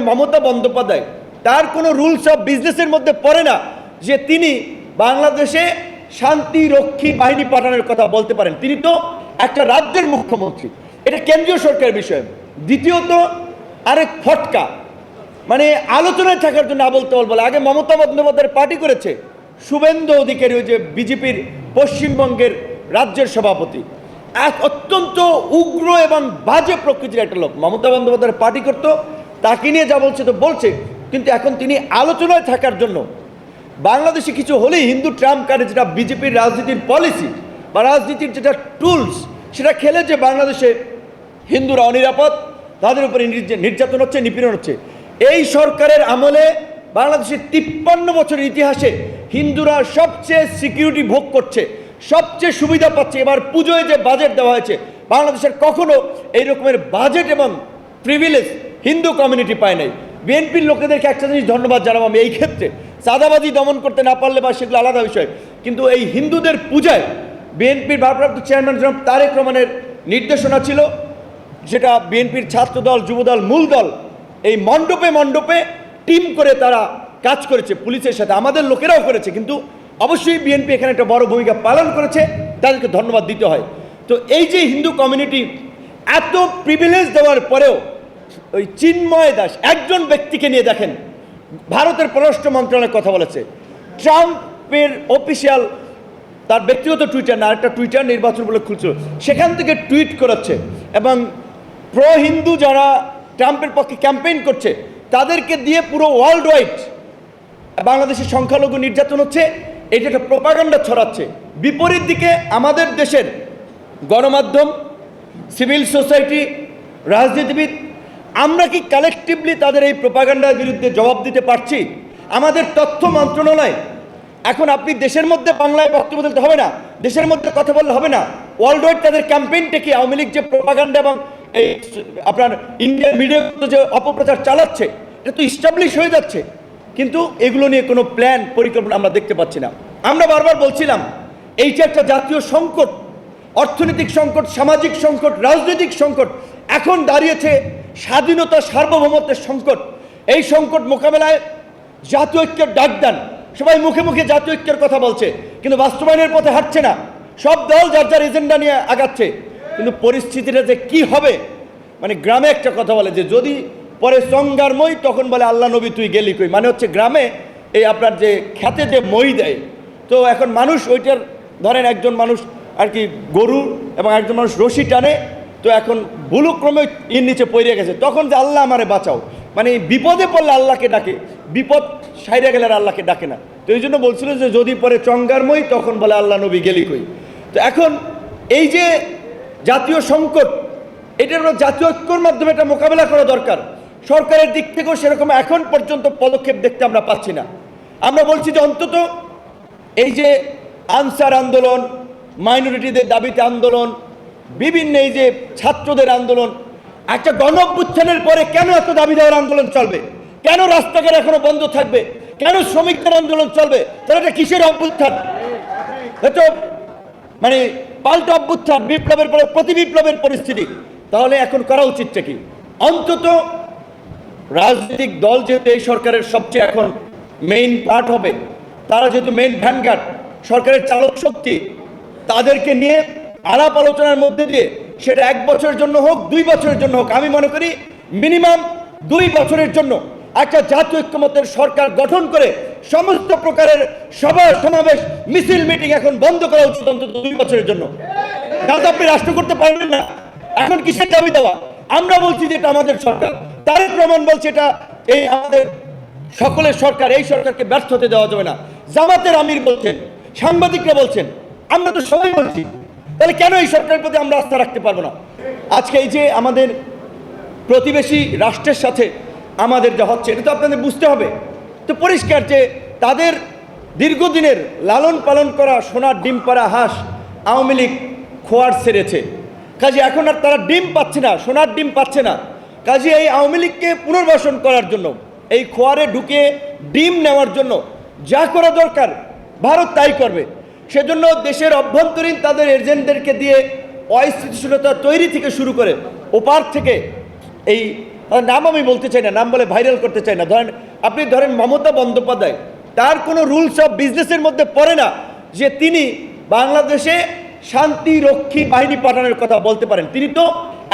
মমতা বন্দ্যোপাধ্যায়, তার কোনো rules of বিজনেসের মধ্যে পড়ে না যে তিনি বাংলাদেশে শান্তি রক্ষী বাহিনী পাঠানোর কথা বলতে পারেন। তিনি তো একটা রাজ্যের মুখ্যমন্ত্রী। এটা কেন্দ্রীয় সরকারের বিষয়। দ্বিতীয়ত, আরেক ফটকা। মানে আলোচনায় থাকার জন্য আবল তাবল বলে, আগে মমতা বন্দ্যোপাধ্যায়ের পার্টি করেছে, শুভেন্দু অধিকারী ওই যে বিজেপির পশ্চিমবঙ্গের রাজ্যের সভাপতি। এক অত্যন্ত উগ্র এবং বাজে প্রকৃতির একটা লোক। মমতা বন্দ্যোপাধ্যায়ের পার্টি করতো তাকে নিয়ে যা বলছে তো বলছে, কিন্তু এখন তিনি আলোচনায় থাকার জন্য। বাংলাদেশে কিছু হলেই হিন্দু ট্রাম্প কার্ডে যেটা বিজেপির রাজনীতির পলিসি বা রাজনীতির যেটা টুলস, সেটা খেলে যে বাংলাদেশে হিন্দুরা অনিরাপদ, তাদের উপরে নির্যা- নির্যাতন হচ্ছে, নিপীড়ন হচ্ছে। এই সরকারের আমলে বাংলাদেশের তিপ্পান্ন বছরের ইতিহাসে হিন্দুরা সবচেয়ে সিকিউরিটি ভোগ করছে, সবচেয়ে সুবিধা পাচ্ছে। এবার পুজোয় যে বাজেট দেওয়া হয়েছে, বাংলাদেশের কখনো এই রকমের বাজেট এবং প্রিভিলেজ হিন্দু কমিউনিটি পায় নাই। বিএনপির লোকেদেরকে একটা জিনিস ধন্যবাদ জানাব আমি, এই ক্ষেত্রে। সাদাবাজি দমন করতে না পারলে বা সেগুলো আলাদা বিষয়। কিন্তু এই হিন্দুদের পূজায় বিএনপির ভারপ্রাপ্ত চেয়ারম্যান জনাব তারেক রহমানের নির্দেশনা ছিল, যেটা বিএনপির ছাত্রদল, যুবদল মূল দল এই মণ্ডপে মণ্ডপে টিম করে তারা কাজ করেছে পুলিশের সাথে। আমাদের লোকেরাও করেছে, কিন্তু অবশ্যই বিএনপি এখানে একটা বড় ভূমিকা পালন করেছে, তাদেরকে ধন্যবাদ দিতে হয়। তো এই যে হিন্দু কমিউনিটি এত প্রিভিলেজ দেওয়ার পরেও ওই চিন্ময় দাস একজন ব্যক্তিকে নিয়ে দেখেন। ভারতের পররাষ্ট্র মন্ত্রণালয় কথা বলেছে। ট্রাম্পের অফিসিয়াল তার ব্যক্তিগত টুইটার না একটা টুইটার নির্বাচন বলে খুলছিল, সেখান থেকে টুইট করাচ্ছে এবং প্রো হিন্দু যারা ট্রাম্পের পক্ষে ক্যাম্পেইন করছে, তাদেরকে দিয়ে পুরো ওয়ার্ল্ড ওয়াইড বাংলাদেশের সংখ্যালঘু নির্যাতন হচ্ছে। এটা একটা প্রপাগান্ডা ছড়াচ্ছে, বিপরীত দিকে আমাদের দেশের গণমাধ্যম সিভিল সোসাইটি রাজনীতিবিদ আমরা কি কালেকটিভলি তাদের এই প্রপাগান্ডার বিরুদ্ধে জবাব দিতে পারছি? আমাদের তথ্য মন্ত্রণালয়, এখন আপনি দেশের মধ্যে বাংলায় বক্তব্য দিতে হবে না, দেশের মধ্যে কথা বললে হবে না। ওয়ার্ল্ড ওয়াইড তাদের ক্যাম্পেইনটা কি আওয়ামী লীগ যে প্রপাগান্ডা এবং এই আপনার ইন্ডিয়ান মিডিয়া যে অপপ্রচার চালাচ্ছে, এটা তো ইস্টাবলিশ হয়ে যাচ্ছে। কিন্তু এগুলো নিয়ে কোনো প্ল্যান পরিকল্পনা আমরা দেখতে পাচ্ছি না। আমরা বারবার বলছিলাম এইটা একটা জাতীয় সংকট, অর্থনৈতিক সংকট, সামাজিক সংকট, রাজনৈতিক সংকট, এখন দাঁড়িয়েছে স্বাধীনতা সার্বভৌমত্বের সংকট। এই সংকট মোকাবেলায় জাতীয় ঐক্যের ডাক দেন। সবাই মুখে মুখে জাতীয় ঐক্যের কথা বলছে, কিন্তু বাস্তবায়নের পথে হাঁটছে না। সব দল যার যার এজেন্ডা নিয়ে আগাচ্ছে। কিন্তু পরিস্থিতিটা যে কি হবে মানে গ্রামে একটা কথা বলে যে, যদি পরে সঙ্গার মই, তখন বলে, আল্লাহ নবী, তুই গেলি কই? মানে হচ্ছে গ্রামে এই আপনার যে খ্যাতে যে মই দেয়। তো এখন মানুষ ওইটার, ধরেন একজন মানুষ আর কি গরু এবং একজন মানুষ রশি টানে তো এখন ভুলুক্রমে ইর নিচে পড়ে গেছে। তখন যে আল্লাহ আমারে বাঁচাও। মানে বিপদে পড়লে আল্লাহকে ডাকে। বিপদ সাইরে গেলে আল্লাহকে ডাকে না। তো এই জন্য বলছিল যে, যদি পরে চঙ্গারময়, তখন বলে আল্লাহ নবী গেলি কই? তো এখন এই যে জাতীয় সংকট, এটার আমরা জাতীয় ঐক্যর মাধ্যমে এটা মোকাবেলা করা দরকার। সরকারের দিক থেকেও সেরকম এখন পর্যন্ত পদক্ষেপ দেখতে আমরা পাচ্ছি না। আমরা বলছি যে, অন্তত এই যে আনসার আন্দোলন, মাইনরিটিদের দাবিতে আন্দোলন বিভিন্ন এই যে ছাত্রদের আন্দোলন, একটা গণ অভ্যুত্থানের পরে কেন এত দাবি দেওয়ার আন্দোলন চলবে? কেন রাস্তাঘাট এখনও বন্ধ থাকবে? কেন শ্রমিকদের আন্দোলন চলবে? তাহলে এটা কিসের অভ্যুত্থান? এটা মানে পাল্টা অভ্যুত্থান, বিপ্লবের পরে, প্রতি বিপ্লবের পরিস্থিতি। তাহলে এখন করা উচিতটা কি? অন্তত রাজনৈতিক দল যেহেতু এই সরকারের সবচেয়ে এখন মেইন পার্ট হবে, তারা যেহেতু মেইন ভ্যানগার্ড সরকারের চালক শক্তি, তাদেরকে নিয়ে আলাপ আলোচনার মধ্যে দিয়ে সেটা এক বছরের জন্য হোক, দুই বছরের জন্য হোক, আমি মনে করি মিনিমাম দুই বছরের জন্য একটা জাতীয় ঐক্যমতের সরকার গঠন করে সমস্ত প্রকারের সভা, সমাবেশ, মিছিল, মিটিং এখন বন্ধ করা উচিত অন্তত দুই বছরের জন্য। তাহলে আপনি রাষ্ট্র করতে পারবেন না। এখন কিসের দাবি দেওয়া? আমরা বলছি যে এটা আমাদের সরকার। তারেক প্রমাণ বলছে এটা এই আমাদের সকলের সরকার, এই সরকারকে ব্যর্থ হতে দেওয়া যাবে না। জামাতের আমির বলছেন, সাংবাদিকরা বলছেন, আমরা তো সবাই বলছি তাহলে কেন এই সরকারের প্রতি আমরা আস্থা রাখতে পারব না? আজকে এই যে আমাদের প্রতিবেশী রাষ্ট্রের সাথে আমাদের যা হচ্ছে, এটা তো আপনাদের বুঝতে হবে। তো পরিষ্কার যে তাদের দীর্ঘদিনের লালন পালন করা সোনার ডিম পাড়া হাঁস আওয়ামী লীগ খোয়ার সেরেছে কাজে এখন আর তারা ডিম পাচ্ছে না, সোনার ডিম পাচ্ছে না। কাজে এই আওয়ামী লীগকে পুনর্বাসন করার জন্য, এই খোয়ারে ঢুকে ডিম নেওয়ার জন্য যা করা দরকার, ভারত তাই করবে। সেজন্য দেশের অভ্যন্তরীণ তাদের এজেন্টদেরকে দিয়ে অস্থিতিশীলতা তৈরি থেকে শুরু করে ওপার থেকে এই নাম আমি বলতে চাই না, নাম বলে ভাইরাল করতে চাই না। ধরেন, আপনি ধরেন মমতা বন্দ্যোপাধ্যায়, তার কোনো রুলস অফ বিজনেসের মধ্যে পড়ে না যে তিনি বাংলাদেশে শান্তি রক্ষী বাহিনী পাঠানোর কথা বলতে পারেন। তিনি তো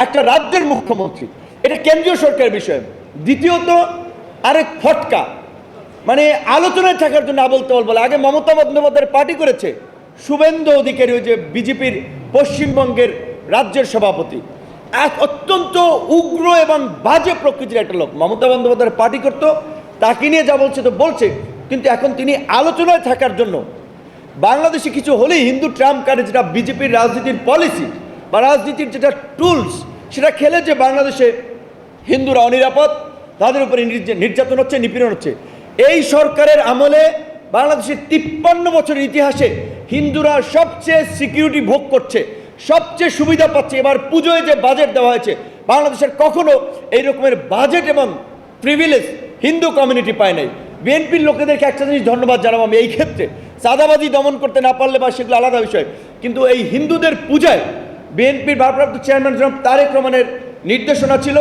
একটা রাজ্যের মুখ্যমন্ত্রী। এটা কেন্দ্রীয় সরকারের বিষয়। দ্বিতীয়ত, আরেক ফটকা। মানে আলোচনায় থাকার জন্য আবল তাবল বলে, আগে মমতা বন্দ্যোপাধ্যায়ের পার্টি করেছে, শুভেন্দু অধিকারী ওই যে বিজেপির পশ্চিমবঙ্গের রাজ্যের সভাপতি। এক অত্যন্ত উগ্র এবং বাজে প্রকৃতির একটা লোক। মমতা বন্দ্যোপাধ্যায়ের পার্টি করতো, তাকে নিয়ে যা বলছে তো বলছে, কিন্তু এখন তিনি আলোচনায় থাকার জন্য, বাংলাদেশে কিছু হলেই হিন্দু ট্রাম্প কার্ডে যেটা বিজেপির রাজনীতির পলিসি বা রাজনীতির যেটা টুলস, সেটা খেলে যে বাংলাদেশে হিন্দুরা অনিরাপদ, তাদের উপরে নির্যা- নির্যাতন হচ্ছে, নিপীড়ন হচ্ছে। এই সরকারের আমলে বাংলাদেশের তিপ্পান্ন বছরের ইতিহাসে হিন্দুরা সবচেয়ে সিকিউরিটি ভোগ করছে, সবচেয়ে সুবিধা পাচ্ছে। এবার পুজোয় যে বাজেট দেওয়া হয়েছে, বাংলাদেশের কখনো এই রকমের বাজেট এবং প্রিভিলেজ হিন্দু কমিউনিটি পায় নাই। বিএনপির লোকেদেরকে একটা জিনিস ধন্যবাদ জানাব আমি, এই ক্ষেত্রে সাদাবাজি দমন করতে না পারলে বা সেগুলো আলাদা বিষয়। কিন্তু এই হিন্দুদের পূজায় বিএনপির ভারপ্রাপ্ত চেয়ারম্যান জনাব তারেক রহমানের নির্দেশনা ছিল,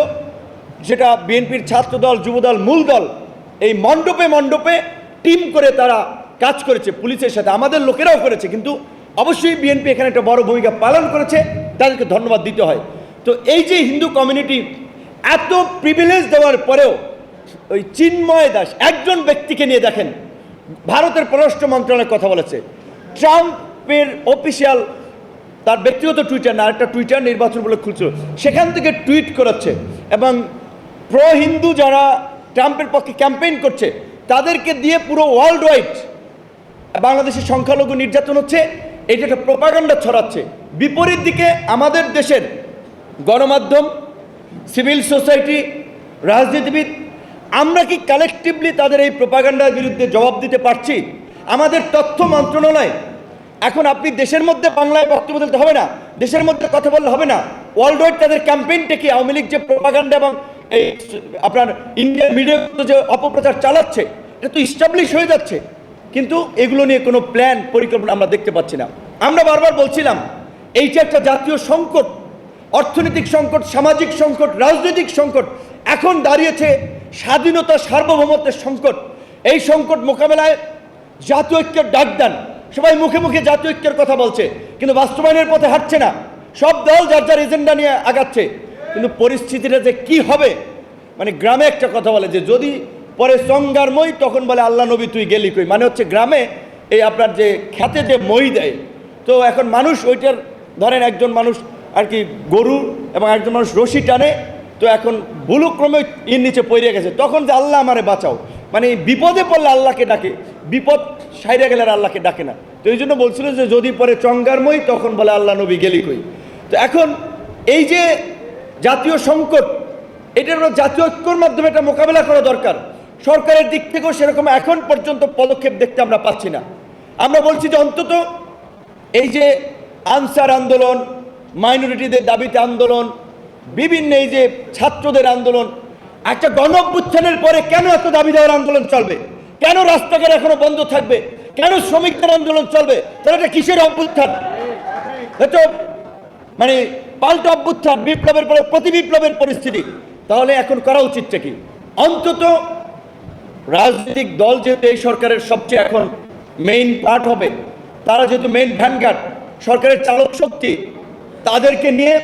যেটা বিএনপির ছাত্রদল, যুবদল, মূল দল এই মণ্ডপে মণ্ডপে টিম করে তারা কাজ করেছে, পুলিশের সাথে। আমাদের লোকেরাও করেছে, কিন্তু অবশ্যই বিএনপি এখানে একটা বড় ভূমিকা পালন করেছে, তাদেরকে ধন্যবাদ দিতে হয়। তো এই যে হিন্দু কমিউনিটি এত প্রিভিলেজ দেওয়ার পরেও ওই চিন্ময় দাস, একজন ব্যক্তিকে নিয়ে দেখেন, ভারতের পররাষ্ট্র মন্ত্রণালয়ের কথা বলেছে। ট্রাম্পের অফিসিয়াল তার ব্যক্তিগত টুইটার না একটা টুইটার নির্বাচন বলে খুলছিল, সেখান থেকে টুইট করাচ্ছে এবং প্রো হিন্দু যারা ট্রাম্পের পক্ষে ক্যাম্পেইন করছে, তাদেরকে দিয়ে পুরো ওয়ার্ল্ড ওয়াইড বাংলাদেশের সংখ্যালঘু নির্যাতন হচ্ছে, এটা একটা প্রপাগান্ডা ছড়াচ্ছে। বিপরীত দিকে আমাদের দেশের গণমাধ্যম সিভিল সোসাইটি রাজনীতিবিদ, আমরা কি কালেকটিভলি তাদের এই প্রপাগান্ডার বিরুদ্ধে জবাব দিতে পারছি? আমাদের তথ্য মন্ত্রণালয়, এখন আপনি দেশের মধ্যে বাংলায় বক্তব্য দিতে হবে না, দেশের মধ্যে কথা বললে হবে না। ওয়ার্ল্ড ওয়াইড তাদের ক্যাম্পেইনটা কি আওয়ামী লীগ যে প্রপাগান্ডা এবং এই আপনার ইন্ডিয়ান মিডিয়া যে অপপ্রচার চালাচ্ছে, এটা তো ইস্টাবলিশ হয়ে যাচ্ছে। কিন্তু এগুলো নিয়ে কোনো প্ল্যান পরিকল্পনা আমরা দেখতে পাচ্ছি না। আমরা বারবার বলছিলাম এইটা একটা জাতীয় সংকট, অর্থনৈতিক সংকট, সামাজিক সংকট, রাজনৈতিক সংকট, এখন দাঁড়িয়েছে স্বাধীনতা সার্বভৌমত্বের সংকট। এই সংকট মোকাবেলায় জাতীয় ঐক্যের ডাক দেন। সবাই মুখে মুখে জাতীয় ঐক্যের কথা বলছে, কিন্তু বাস্তবায়নের পথে হাঁটছে না। সব দল যার যার এজেন্ডা নিয়ে আগাচ্ছে। কিন্তু পরিস্থিতিটা যে কি হবে? মানে গ্রামে একটা কথা বলে যে, যদি পরে সঙ্গার মই তখন বলে, আল্লাহ নবী, তুই গেলি কই? মানে হচ্ছে গ্রামে এই আপনার যে খেতে যে মই দেয়, তো এখন মানুষ ওইটার, ধরেন একজন মানুষ আর কি গরু এবং একজন মানুষ রশি টানে, তো এখন ভুলক্রমে ইর নিচে পড়ে গেছে। তখন যে আল্লাহ আমারে বাঁচাও। মানে বিপদে পড়লে আল্লাহকে ডাকে, বিপদ সাইরে গেলে আর আল্লাহকে ডাকে না। তো এই জন্য বলছিল যে, যদি পরে চঙ্গারময় তখন বলে, আল্লাহ নবী গেলি কই? তো এখন এই যে জাতীয় সংকট এটার আমরা জাতীয় ঐক্যর মাধ্যমে এটা মোকাবেলা করা দরকার। সরকারের দিক থেকেও সেরকম এখন পর্যন্ত পদক্ষেপ দেখতে আমরা পাচ্ছি না। আমরা বলছি যে অন্তত এই যে আনসার আন্দোলন, মাইনরিটিদের দাবিতে আন্দোলন, বিভিন্ন এই যে ছাত্রদের আন্দোলন, একটা গণ পরে কেন এত দাবি দেওয়ার আন্দোলন চলবে? কেন রাস্তাঘাট এখনও বন্ধ থাকবে? কেন শ্রমিকদের আন্দোলন চলবে? তাহলে এটা কিসের অভ্যুত্থান? মানে পাল্টা অভ্যুত্থান, বিপ্লবের পরে, প্রতি বিপ্লবের পরিস্থিতি। তাহলে এখন করা উচিতটা কি? অন্তত রাজনৈতিক দল যেহেতু এই সরকারের সবচেয়ে এখন মেইন পার্ট হবে, তারা যেহেতু মেইন ভ্যানগার্ড সরকারের চালক শক্তি, তাদেরকে নিয়ে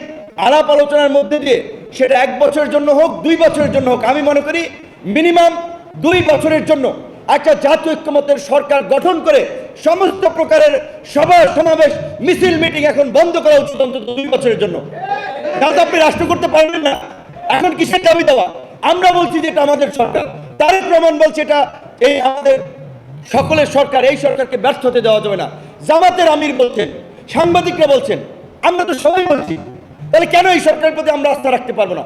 আলাপ আলোচনার মধ্যে দিয়ে সেটা এক বছরের জন্য হোক, দুই বছরের জন্য হোক, আমি মনে করি মিনিমাম দুই বছরের জন্য একটা জাতীয় ঐক্যমতের সরকার গঠন করে সমস্ত প্রকারের সভা সমাবেশ, মিছিল, মিটিং এখন বন্ধ করা উচিত অন্তত দুই বছরের জন্য। তাহলে আপনি রাষ্ট্র করতে পারবেন না। এখন কিসের দাবি দেওয়া? আমরা বলছি যে এটা আমাদের সরকার। তারেক প্রমাণ বলছে এটা এই আমাদের সকলের সরকার, এই সরকারকে ব্যর্থ হতে দেওয়া যাবে না। জামাতের আমির বলছেন, সাংবাদিকরা বলছেন, আমরা তো সবাই বলছি, তাহলে কেন এই সরকারের প্রতি আমরা আস্থা রাখতে পারব না?